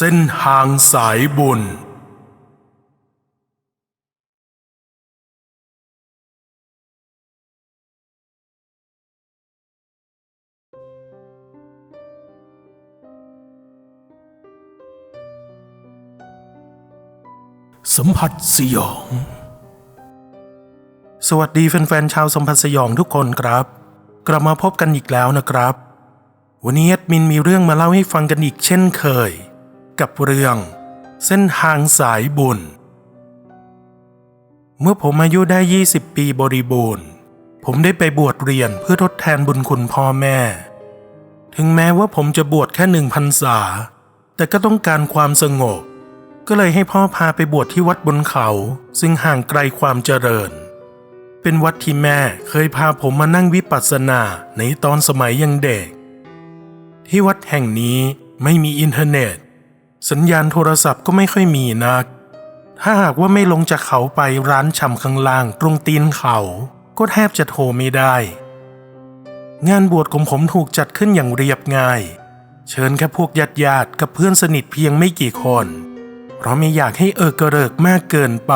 เส้นทางสายบุญ สัมผัสสยอง สวัสดีแฟนๆชาวสัมผัสสยองทุกคนครับ กลับมาพบกันอีกแล้วนะครับ วันนี้แอดมินมีเรื่องมาเล่าให้ฟังกันอีกเช่นเคย กับเรื่อง เส้นทางสายบุญ เมื่อผมอายุได้ 20 ปีบริบูรณ์ ผมได้ไปบวชเรียนเพื่อทดแทนบุญคุณพ่อแม่ ถึงแม้ว่าผมจะบวชแค่หนึ่งพรรษา แต่ก็ต้องการความสงบ ก็เลยให้พ่อพาไปบวชที่วัดบนเขา ซึ่งห่างไกลความเจริญ เป็นวัดที่แม่เคยพาผมมานั่งวิปัสสนาในตอนสมัยยังเด็กที่วัดแห่งนี้ไม่มีอินเทอร์เน็ต สัญญาณโทรศัพท์ก็ไม่ค่อยมีนัก ถ้าหากว่าไม่ลงจากเขาไปร้านชำข้างล่างตรงตีนเขา ก็แทบจะโทรไม่ได้ งานบวชของผมถูกจัดขึ้นอย่างเรียบง่าย เชิญแค่พวกญาติญาติๆกับเพื่อนสนิทเพียงไม่กี่คน เพราะไม่อยากให้เออกระเริกมากเกินไป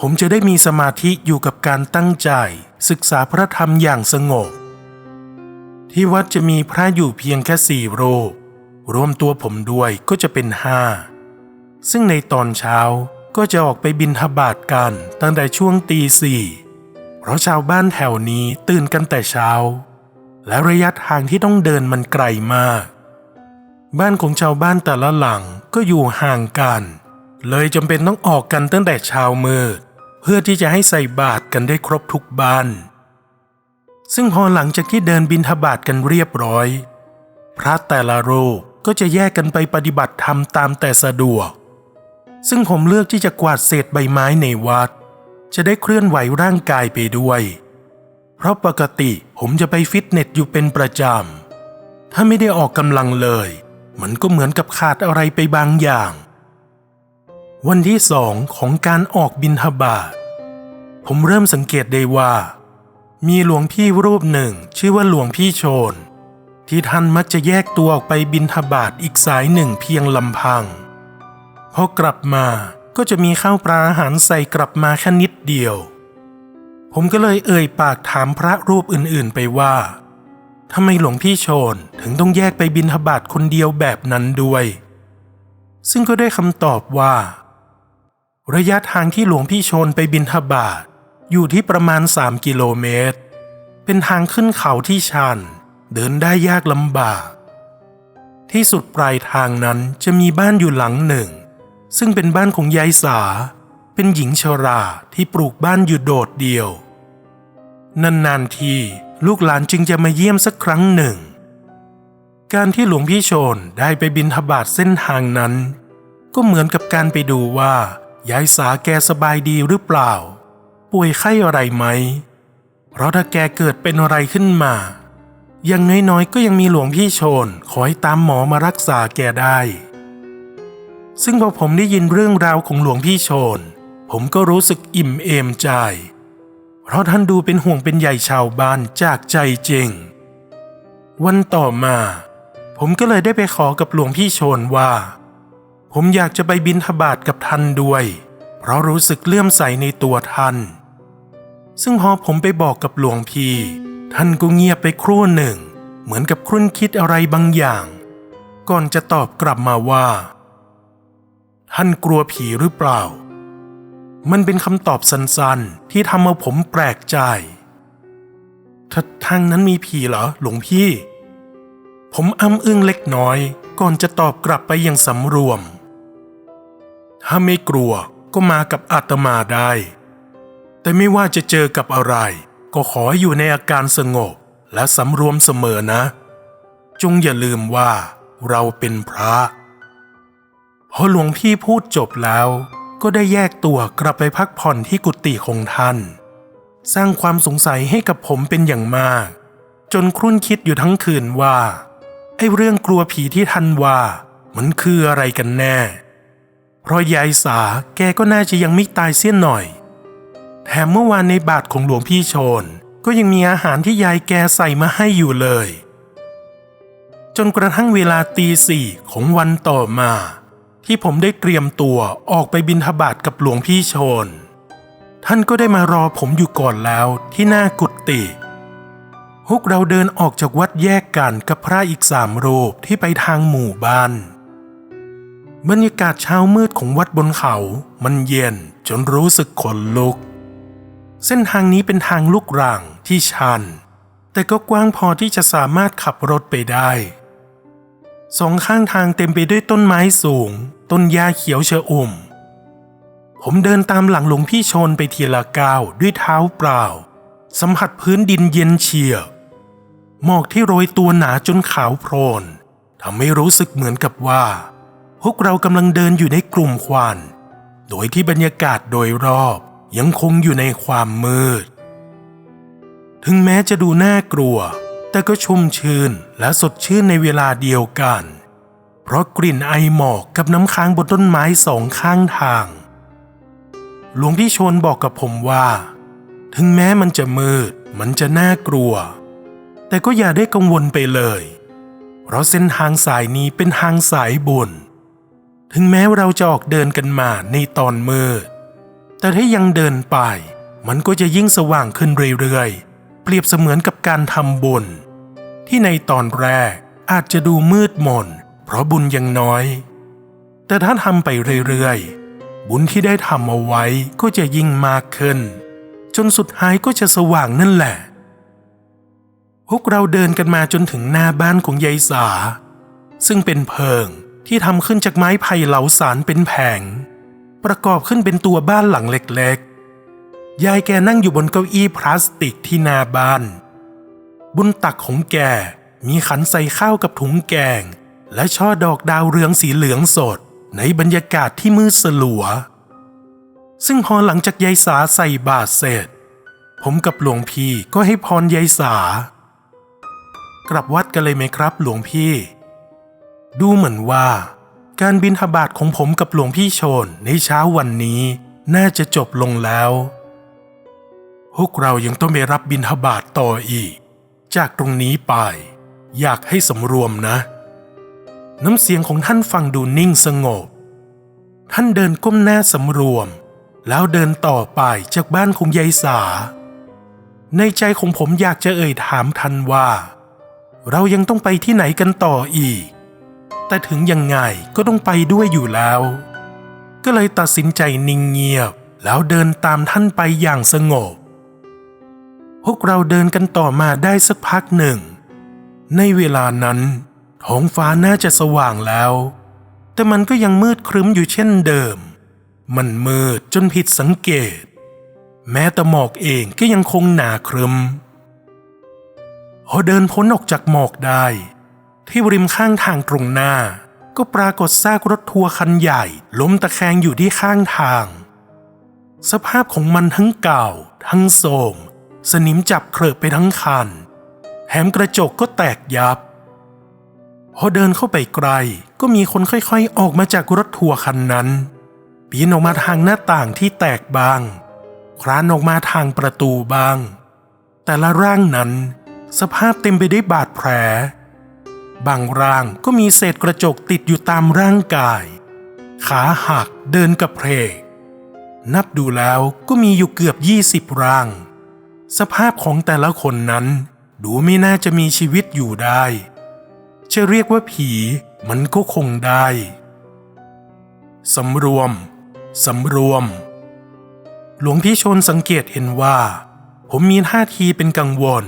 ผมจะได้มีสมาธิอยู่กับการตั้งใจ ศึกษาพระธรรมอย่างสงบ ที่วัดจะมีพระอยู่เพียงแค่สี่รูป รวมตัวผมด้วยก็จะเป็นห้าซึ่งในตอนเช้าก็จะออกไปบินทบาทกันตั้งแต่ช่วงตีสี่เพราะชาวบ้านแถวนี้ตื่นกันแต่เช้า และระยะทางที่ต้องเดินมันไกลมาก บ้านของชาวบ้านแต่ละหลังก็อยู่ห่างกัน เลยจำเป็นต้องออกกันตั้งแต่เช้ามืดเพื่อที่จะให้ใส่บาตรกันได้ครบทุกบ้าน ซึ่งพอหลังจากที่เดินบินทบาทกันเรียบร้อย พระแต่ละรูป ก็จะแยกกันไปปฏิบัติธรรมตามแต่สะดวก ซึ่งผมเลือกที่จะกวาดเศษใบไม้ในวัด จะได้เคลื่อนไหวร่างกายไปด้วย เพราะปกติผมจะไปฟิตเนสอยู่เป็นประจำ ถ้าไม่ได้ออกกำลังเลย มันก็เหมือนกับขาดอะไรไปบางอย่าง วันที่สองของการออกบินทบาทผมเริ่มสังเกตได้ว่า มีหลวงพี่รูปหนึ่งชื่อว่าหลวงพี่โชน ที่ท่านมักจะแยกตัวออกไปบินทบาทอีกสายหนึ่งเพียงลำพังพอกลับมาก็จะมีข้าวปลาอาหารใส่กลับมาแค่นิดเดียว ผมก็เลยเอ่ยปากถามพระรูปอื่นๆไปว่าทำไมหลวงพี่โชนถึงต้องแยกไปบินทบาทคนเดียวแบบนั้นด้วย ซึ่งก็ได้คำตอบว่า ระยะทางที่หลวงพี่โชนไปบินทบาทอยู่ที่ประมาณ 3 กิโลเมตร เป็นทางขึ้นเขาที่ชัน เดินได้ยากลำบาก ที่สุดปลายทางนั้นจะมีบ้านอยู่หลังหนึ่ง ซึ่งเป็นบ้านของยายสา เป็นหญิงชราที่ปลูกบ้านอยู่โดดเดียว นานๆทีลูกหลานจึงจะมาเยี่ยมสักครั้งหนึ่ง การที่หลวงพี่โชนได้ไปบินทบาทเส้นทางนั้น ก็เหมือนกับการไปดูว่ายายสาแกสบายดีหรือเปล่า ป่วยไข้อะไรไหม เพราะถ้าแกเกิดเป็นอะไรขึ้นมา อยังน้อยๆก็ยังมีหลวงพี่โชนคอยตามหมอมารักษาแกได้ ซึ่งพอผมได้ยินเรื่องราวของหลวงพี่โชน ผมก็รู้สึกอิ่มเอมใจ เพราะท่านดูเป็นห่วงเป็นใหญ่ชาวบ้านจากใจจริง วันต่อมา ผมก็เลยได้ไปขอกับหลวงพี่โชนว่า ผมอยากจะไปบินทบาทกับท่านด้วย เพราะรู้สึกเลื่อมใสในตัวท่าน ซึ่งพอผมไปบอกกับหลวงพี่ ท่านก็เงียบไปครู่หนึ่ง เหมือนกับครุ่นคิดอะไรบางอย่าง ก่อนจะตอบกลับมาว่า ท่านกลัวผีหรือเปล่า มันเป็นคำตอบสั้นๆ ที่ทำเอาผมแปลกใจททางนั้นมีผีเหรอหลวงพี่ ผมอ้ำอึ้งเล็กน้อย ก่อนจะตอบกลับไปอย่างสำรวม ถ้าไม่กลัวก็มากับอาตมาได้ แต่ไม่ว่าจะเจอกับอะไร ก็ขอให้อยู่ในอาการสงบและสำรวมเสมอนะ จงอย่าลืมว่าเราเป็นพระพอหลวงพี่พูดจบแล้วก็ได้แยกตัวกลับไปพักผ่อนที่กุฏิของท่าน สร้างความสงสัยให้กับผมเป็นอย่างมาก จนครุ่นคิดอยู่ทั้งคืนว่าไอ้เรื่องกลัวผีที่ท่านว่ามันคืออะไรกันแน่ เพราะยายสาแกก็น่าจะยังไม่ตายเสี้ยนหน่อย แถมเมื่อวานในบาทของหลวงพี่โชน ก็ยังมีอาหารที่ยายแกใส่มาให้อยู่เลย จนกระทั่งเวลาตีสี่ของวันต่อมา ที่ผมได้เตรียมตัวออกไปบินทบาทกับหลวงพี่โชน ท่านก็ได้มารอผมอยู่ก่อนแล้วที่หน้ากุฏิพวกเราเดินออกจากวัดแยกกันกับพระอีกสามรูปที่ไปทางหมู่บ้านบรรยากาศเช้ามืดของวัดบนเขา มันเย็นจนรู้สึกขนลุก เส้นทางนี้เป็นทางลูกรังที่ชัน แต่ก็กว้างพอที่จะสามารถขับรถไปได้ สองข้างทางเต็มไปด้วยต้นไม้สูง ต้นหญ้าเขียวเชอุ่ม ผมเดินตามหลังหลวงพี่ชนไปทีละก้าวด้วยเท้าเปล่า สัมผัสพื้นดินเย็นเฉียบหมอกที่โรยตัวหนาจนขาวโพลนทำให้รู้สึกเหมือนกับว่า พวกเรากำลังเดินอยู่ในกลุ่มควัน โดยที่บรรยากาศโดยรอบ ยังคงอยู่ในความมืด ถึงแม้จะดูน่ากลัว แต่ก็ชุ่มชื่นและสดชื่นในเวลาเดียวกัน เพราะกลิ่นไอหมอกกับน้ำค้างบนต้นไม้สองข้างทาง หลวงพี่ชนบอกกับผมว่า ถึงแม้มันจะมืด มันจะน่ากลัว แต่ก็อย่าได้กังวลไปเลย เพราะเส้นทางสายนี้เป็นทางสายบุญถึงแม้เราจะออกเดินกันมาในตอนมืด แต่ถ้ายังเดินไป มันก็จะยิ่งสว่างขึ้นเรื่อยๆ เปรียบเสมือนกับการทำบุญ ที่ในตอนแรกอาจจะดูมืดมน เพราะบุญยังน้อย แต่ถ้าทำไปเรื่อยๆ บุญที่ได้ทำเอาไว้ก็จะยิ่งมากขึ้น จนสุดท้ายก็จะสว่างนั่นแหละ พวกเราเดินกันมาจนถึงหน้าบ้านของยายสา ซึ่งเป็นเพิงที่ทำขึ้นจากไม้ไผ่เหลาสารเป็นแผง ประกอบขึ้นเป็นตัวบ้านหลังเล็กๆ ยายแกนั่งอยู่บนเก้าอี้พลาสติกที่หน้าบ้าน บนตักของแกมีขันใส่ข้าวกับถุงแกง และช่อดอกดาวเรืองสีเหลืองสดในบรรยากาศที่มืดสลัว ซึ่งพอหลังจากยายสาใส่บาตรเสร็จ ผมกับหลวงพี่ก็ให้พรยายสา กลับวัดกันเลยไหมครับหลวงพี่ ดูเหมือนว่า การบินทบาทของผมกับหลวงพี่โชนในเช้าวันนี้น่าจะจบลงแล้ว พวกเรายังต้องไปรับบินทบาทต่ออีก จากตรงนี้ไป อยากให้สำรวมนะ น้ำเสียงของท่านฟังดูนิ่งสงบ ท่านเดินก้มหน้าสำรวม แล้วเดินต่อไปจากบ้านของยายสา ในใจของผมอยากจะเอ่ยถามท่านว่า เรายังต้องไปที่ไหนกันต่ออีก แต่ถึงยังไงก็ต้องไปด้วยอยู่แล้ว ก็เลยตัดสินใจนิ่งเงียบ แล้วเดินตามท่านไปอย่างสงบ พวกเราเดินกันต่อมาได้สักพักหนึ่ง ในเวลานั้นท้องฟ้าน่าจะสว่างแล้ว แต่มันก็ยังมืดครึ้มอยู่เช่นเดิม มันมืดจนผิดสังเกต แม้แต่หมอกเองก็ยังคงหนาครึ้มพอเดินพ้นออกจากหมอกได้ ที่ริมข้างทางตรงหน้า ก็ปรากฏซากรถทัวร์คันใหญ่ล้มตะแคงอยู่ที่ข้างทาง สภาพของมันทั้งเก่า ทั้งโทมสนิมจับเคลอไปทั้งคันแถมกระจกก็แตกยับพอเดินเข้าไปไกลก็มีคนค่อยๆ ออกมาจากรถทัวร์คันนั้น ปีนออกมาทางหน้าต่างที่แตกบาง คลานออกมาทางประตูบาง แต่ละร่างนั้น สภาพเต็มไปด้วยบาดแผล บางร่างก็มีเศษกระจกติดอยู่ตามร่างกาย ขาหักเดินกับเพกนับดูแล้วก็มีอยู่เกือบยี่สิบร่าง สภาพของแต่ละคนนั้น ดูไม่น่าจะมีชีวิตอยู่ได้ จะเรียกว่าผีมันก็คงได้สำรวมสำรวม หลวงพี่ชนสังเกตเห็นว่า ผมมีท่าทีเป็นกังวล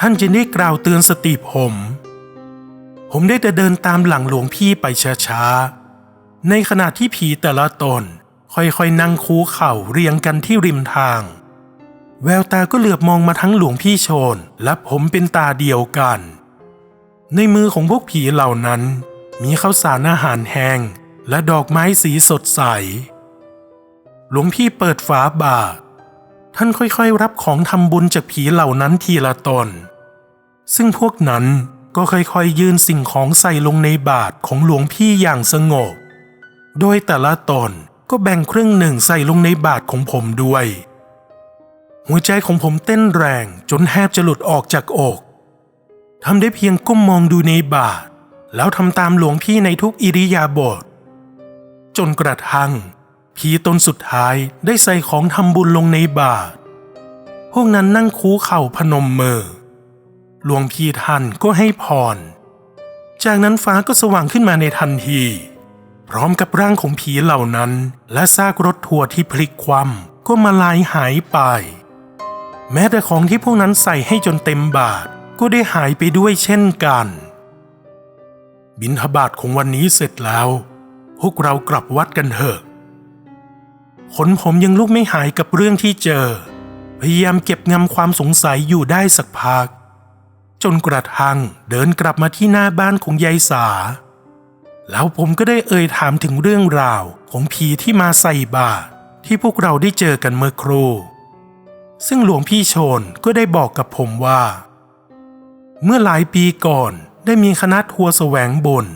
ท่านจึงได้กล่าวเตือนสติผม ผมได้แต่เดินตามหลังหลวงพี่ไปช้าๆ ในขณะที่ผีแต่ละตนค่อยๆนั่งคูเข่าเรียงกันที่ริมทาง แววตาก็เหลือบมองมาทั้งหลวงพี่โชน และผมเป็นตาเดียวกัน ในมือของพวกผีเหล่านั้น มีข้าวสารอาหารแห้งและดอกไม้สีสดใส หลวงพี่เปิดฝาบาท่านค่อยๆรับของทำบุญจากผีเหล่านั้นทีละตน ซึ่งพวกนั้น ก็ค่อยๆยื่นสิ่งของใส่ลงในบาตรของหลวงพี่อย่างสงบ โดยแต่ละตนก็แบ่งครึ่งหนึ่งใส่ลงในบาตรของผมด้วย หัวใจของผมเต้นแรงจนแทบจะหลุดออกจากอกทำได้เพียงก้มมองดูในบาท แล้วทำตามหลวงพี่ในทุกอิริยาบถจนกระทั่งผีตนสุดท้ายได้ใส่ของทำบุญลงในบาท พวกนั้นนั่งคูเข่าพนมมือ หลวงพี่ท่านก็ให้พร จากนั้นฟ้าก็สว่างขึ้นมาในทันที พร้อมกับร่างของผีเหล่านั้น และซากรถทัวร์ที่พลิกคว่ำก็มาลายหายไป แม้แต่ของที่พวกนั้นใส่ให้จนเต็มบาทก็ได้หายไปด้วยเช่นกัน บินทบาทของวันนี้เสร็จแล้ว พวกเรากลับวัดกันเถอะขนผมยังลุกไม่หายกับเรื่องที่เจอ พยายามเก็บงำความสงสัยอยู่ได้สักพัก จนกระทั่งเดินกลับมาที่หน้าบ้านของยายสา แล้วผมก็ได้เอ่ยถามถึงเรื่องราวของผีที่มาใส่บาตรที่พวกเราได้เจอกันเมื่อครู่ ซึ่งหลวงพี่โชนก็ได้บอกกับผมว่า เมื่อหลายปีก่อนได้มีคณะทัวร์แสวงบุญ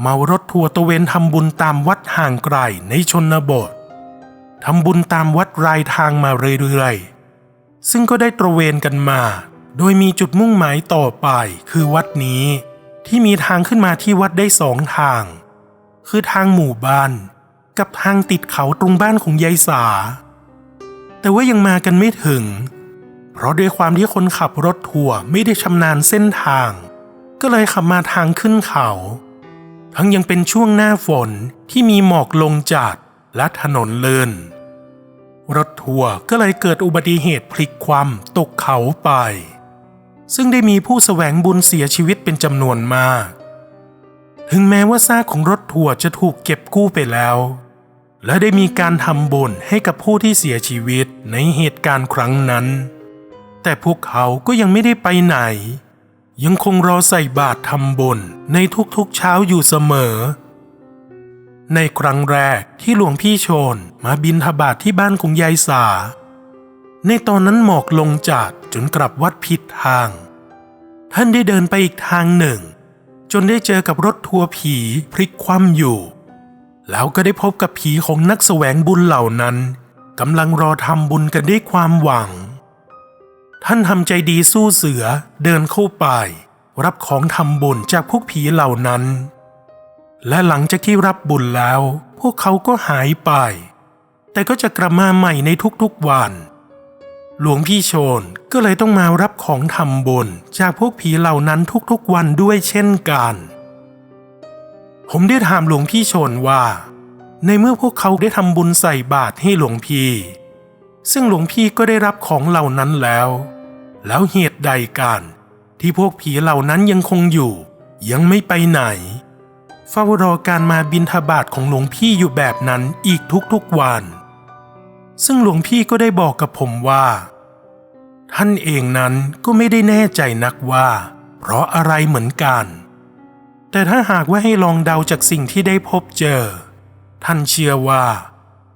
เมารถทัวร์ตระเวนทำบุญตามวัดห่างไกลในชนบททำบุญตามวัดรายทางมาเรื่อยๆ ซึ่งก็ได้ตระเวนกันมา โดยมีจุดมุ่งหมายต่อไปคือวัดนี้ ที่มีทางขึ้นมาที่วัดได้สองทาง คือทางหมู่บ้าน กับทางติดเขาตรงบ้านของยายสา แต่ว่ายังมากันไม่ถึง เพราะด้วยความที่คนขับรถทัวร์ไม่ได้ชำนาญเส้นทาง ก็เลยขับมาทางขึ้นเขา ทั้งยังเป็นช่วงหน้าฝนที่มีหมอกลงจัดและถนนเลื่นรถทัวร์ก็เลยเกิดอุบัติเหตุพลิกคว่ำตกเขาไป ซึ่งได้มีผู้แสวงบุญเสียชีวิตเป็นจำนวนมาก ถึงแม้ว่าซากของรถทัวร์จะถูกเก็บกู้ไปแล้ว และได้มีการทำบุญให้กับผู้ที่เสียชีวิตในเหตุการณ์ครั้งนั้น แต่พวกเขาก็ยังไม่ได้ไปไหน ยังคงรอใส่บาตรทำบุญในทุกๆเช้าอยู่เสมอ ในครั้งแรกที่หลวงพี่โชนมาบินทบาทที่บ้านของยายสา ในตอนนั้นหมอกลงจัดจนกลับวัดผิดทาง ท่านได้เดินไปอีกทางหนึ่ง จนได้เจอกับรถทัวร์ผีพลิกคว่ำอยู่ แล้วก็ได้พบกับผีของนักแสวงบุญเหล่านั้นกำลังรอทำบุญกันด้วยความหวัง ท่านทำใจดีสู้เสือเดินเข้าไป รับของทำบุญจากพวกผีเหล่านั้น และหลังจากที่รับบุญแล้ว พวกเขาก็หายไป แต่ก็จะกลับมาใหม่ในทุกๆวัน หลวงพี่โชนก็เลยต้องมารับของทำบุญจากพวกผีเหล่านั้นทุกๆวันด้วยเช่นกัน ผมได้ถามหลวงพี่โชนว่า ในเมื่อพวกเขาได้ทำบุญใส่บาตรให้หลวงพี่ ซึ่งหลวงพี่ก็ได้รับของเหล่านั้นแล้ว แล้วเหตุใดกันที่พวกผีเหล่านั้นยังคงอยู่ ยังไม่ไปไหนเฝ้ารอการมาบินทบาทของหลวงพี่อยู่แบบนั้นอีกทุกๆวัน ซึ่งหลวงพี่ก็ได้บอกกับผมว่า ท่านเองนั้นก็ไม่ได้แน่ใจนักว่า เพราะอะไรเหมือนกัน แต่ถ้าหากว่าให้ลองเดาจากสิ่งที่ได้พบเจอ ท่านเชื่อว่า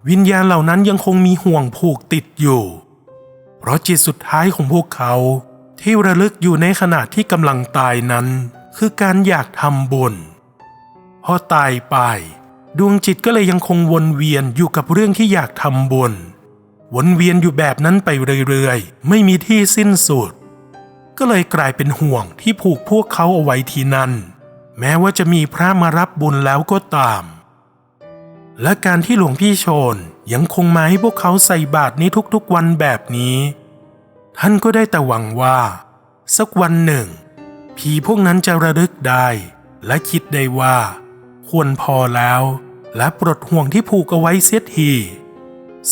วิญญาณเหล่านั้นยังคงมีห่วงผูกติดอยู่ เพราะจิตสุดท้ายของพวกเขาที่ระลึกอยู่ในขณะที่กำลังตายนั้น คือการอยากทำบุญพอตายไป ดวงจิตก็เลยยังคงวนเวียนอยู่กับเรื่องที่อยากทำบุญวนเวียนอยู่แบบนั้นไปเรื่อยๆ ไม่มีที่สิ้นสุด ก็เลยกลายเป็นห่วงที่ผูกพวกเขาเอาไว้ที่นั่น แม้ว่าจะมีพระมารับบุญแล้วก็ตาม และการที่หลวงพี่โชนยังคงมาให้พวกเขาใส่บาตรในทุกๆวันแบบนี้ ท่านก็ได้แต่หวังว่า สักวันหนึ่ง ผีพวกนั้นจะระลึกได้ และคิดได้ว่า ควรพอแล้ว และปลดห่วงที่ผูกเอาไว้เสียที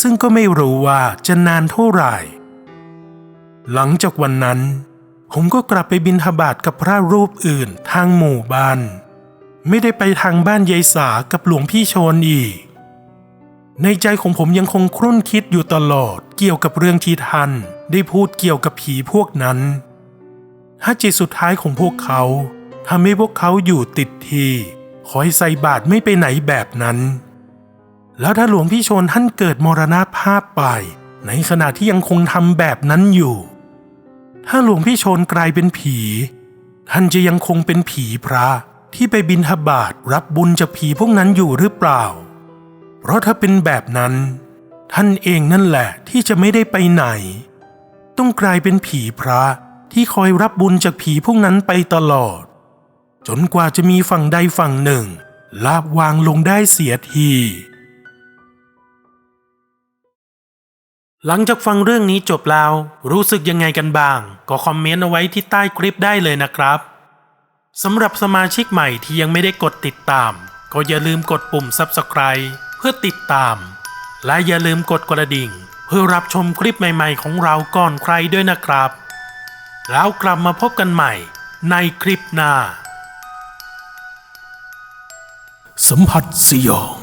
ซึ่งก็ไม่รู้ว่าจะนานเท่าไหร่ หลังจากวันนั้น ผมก็กลับไปบินทบาทกับพระรูปอื่นทางหมู่บ้าน ไม่ได้ไปทางบ้านยายสากับหลวงพี่โชนอีก ในใจของผมยังคงครุ่นคิดอยู่ตลอดเกี่ยวกับเรื่องที่ท่านได้พูดเกี่ยวกับผีพวกนั้น ถ้าจิตสุดท้ายของพวกเขาทำให้พวกเขาอยู่ติดที่ คอยใส่บาตรไม่ไปไหนแบบนั้น แล้วถ้าหลวงพี่โชนท่านเกิดมรณภาพไป ในขณะที่ยังคงทำแบบนั้นอยู่ ถ้าหลวงพี่โชนกลายเป็นผี ท่านจะยังคงเป็นผีพระที่ไปบินทบาทรับบุญจากผีพวกนั้นอยู่หรือเปล่า เพราะถ้าเป็นแบบนั้น ท่านเองนั่นแหละที่จะไม่ได้ไปไหน ต้องกลายเป็นผีพระที่คอยรับบุญจากผีพวกนั้นไปตลอด จนกว่าจะมีฝั่งใดฝั่งหนึ่ง ลาบวางลงได้เสียที หลังจากฟังเรื่องนี้จบแล้ว รู้สึกยังไงกันบ้าง ก็คอมเมนต์เอาไว้ที่ใต้คลิปได้เลยนะครับสำหรับสมาชิกใหม่ที่ยังไม่ได้กดติดตาม ก็อย่าลืมกดปุ่ม Subscribe เพื่อติดตาม และอย่าลืมกดกระดิ่ง เพื่อรับชมคลิปใหม่ๆของเราก่อนใครด้วยนะครับ แล้วกลับมาพบกันใหม่ในคลิปหน้า สัมผัสสยอง